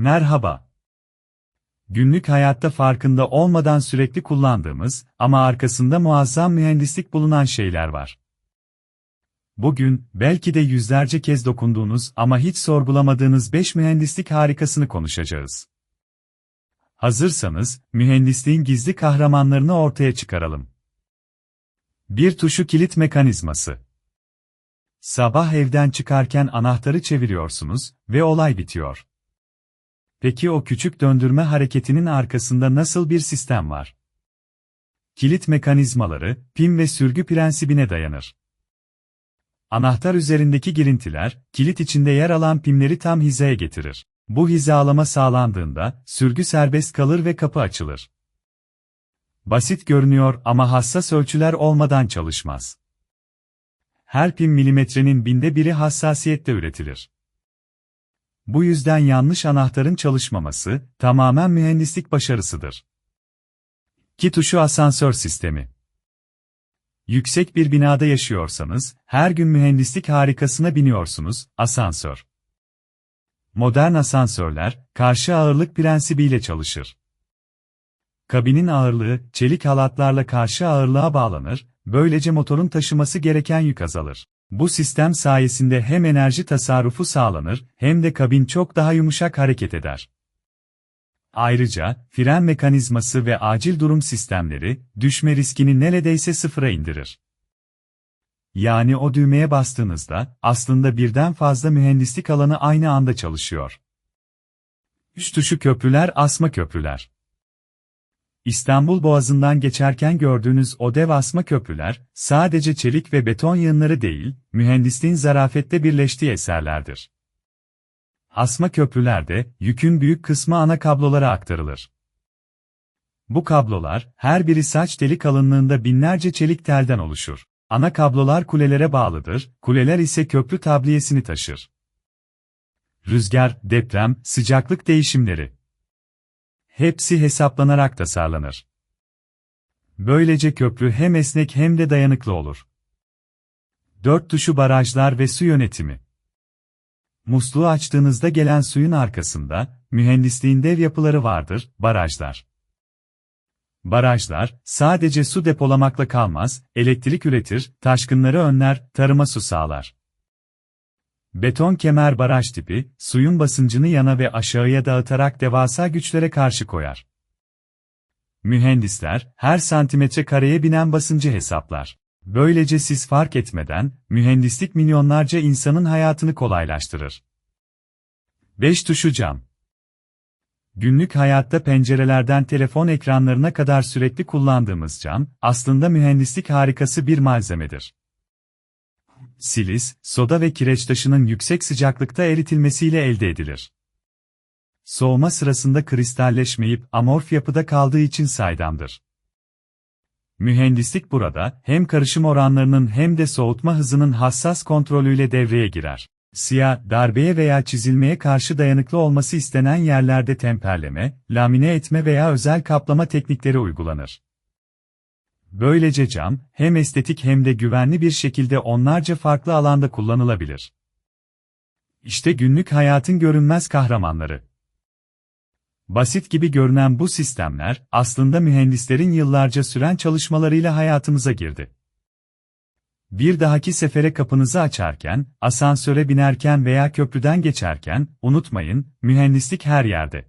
Merhaba. Günlük hayatta farkında olmadan sürekli kullandığımız ama arkasında muazzam mühendislik bulunan şeyler var. Bugün, belki de yüzlerce kez dokunduğunuz ama hiç sorgulamadığınız 5 mühendislik harikasını konuşacağız. Hazırsanız, mühendisliğin gizli kahramanlarını ortaya çıkaralım. Bir tuşu kilit mekanizması. Sabah evden çıkarken anahtarı çeviriyorsunuz ve olay bitiyor. Peki o küçük döndürme hareketinin arkasında nasıl bir sistem var? Kilit mekanizmaları, pim ve sürgü prensibine dayanır. Anahtar üzerindeki girintiler, kilit içinde yer alan pimleri tam hizaya getirir. Bu hizalama sağlandığında, sürgü serbest kalır ve kapı açılır. Basit görünüyor ama hassas ölçüler olmadan çalışmaz. Her pim milimetrenin binde biri hassasiyette üretilir. Bu yüzden yanlış anahtarın çalışmaması, tamamen mühendislik başarısıdır. Ki tuşu asansör sistemi. Yüksek bir binada yaşıyorsanız, her gün mühendislik harikasına biniyorsunuz, asansör. Modern asansörler, karşı ağırlık prensibiyle çalışır. Kabinin ağırlığı, çelik halatlarla karşı ağırlığa bağlanır, böylece motorun taşıması gereken yük azalır. Bu sistem sayesinde hem enerji tasarrufu sağlanır, hem de kabin çok daha yumuşak hareket eder. Ayrıca, fren mekanizması ve acil durum sistemleri, düşme riskini neredeyse sıfıra indirir. Yani o düğmeye bastığınızda, aslında birden fazla mühendislik alanı aynı anda çalışıyor. Üç tuşu köprüler asma köprüler. İstanbul Boğazı'ndan geçerken gördüğünüz o dev asma köprüler, sadece çelik ve beton yığınları değil, mühendisliğin zarafette birleştiği eserlerdir. Asma köprülerde, yükün büyük kısmı ana kablolara aktarılır. Bu kablolar, her biri saç deli kalınlığında binlerce çelik telden oluşur. Ana kablolar kulelere bağlıdır, kuleler ise köprü tabliyesini taşır. Rüzgar, deprem, sıcaklık değişimleri. Hepsi hesaplanarak tasarlanır. Böylece köprü hem esnek hem de dayanıklı olur. Dört tuşu barajlar ve su yönetimi. Musluğu açtığınızda gelen suyun arkasında, mühendisliğin dev yapıları vardır, barajlar. Barajlar, sadece su depolamakla kalmaz, elektrik üretir, taşkınları önler, tarıma su sağlar. Beton kemer baraj tipi, suyun basıncını yana ve aşağıya dağıtarak devasa güçlere karşı koyar. Mühendisler, her santimetre kareye binen basıncı hesaplar. Böylece siz fark etmeden, mühendislik milyonlarca insanın hayatını kolaylaştırır. 5 tuşu cam. Günlük hayatta pencerelerden telefon ekranlarına kadar sürekli kullandığımız cam, aslında mühendislik harikası bir malzemedir. Silis, soda ve kireç taşının yüksek sıcaklıkta eritilmesiyle elde edilir. Soğuma sırasında kristalleşmeyip amorf yapıda kaldığı için saydamdır. Mühendislik burada, hem karışım oranlarının hem de soğutma hızının hassas kontrolüyle devreye girer. Siyah, darbeye veya çizilmeye karşı dayanıklı olması istenen yerlerde temperleme, lamine etme veya özel kaplama teknikleri uygulanır. Böylece cam, hem estetik hem de güvenli bir şekilde onlarca farklı alanda kullanılabilir. İşte günlük hayatın görünmez kahramanları. Basit gibi görünen bu sistemler, aslında mühendislerin yıllarca süren çalışmalarıyla hayatımıza girdi. Bir dahaki sefere kapınızı açarken, asansöre binerken veya köprüden geçerken, unutmayın, mühendislik her yerde.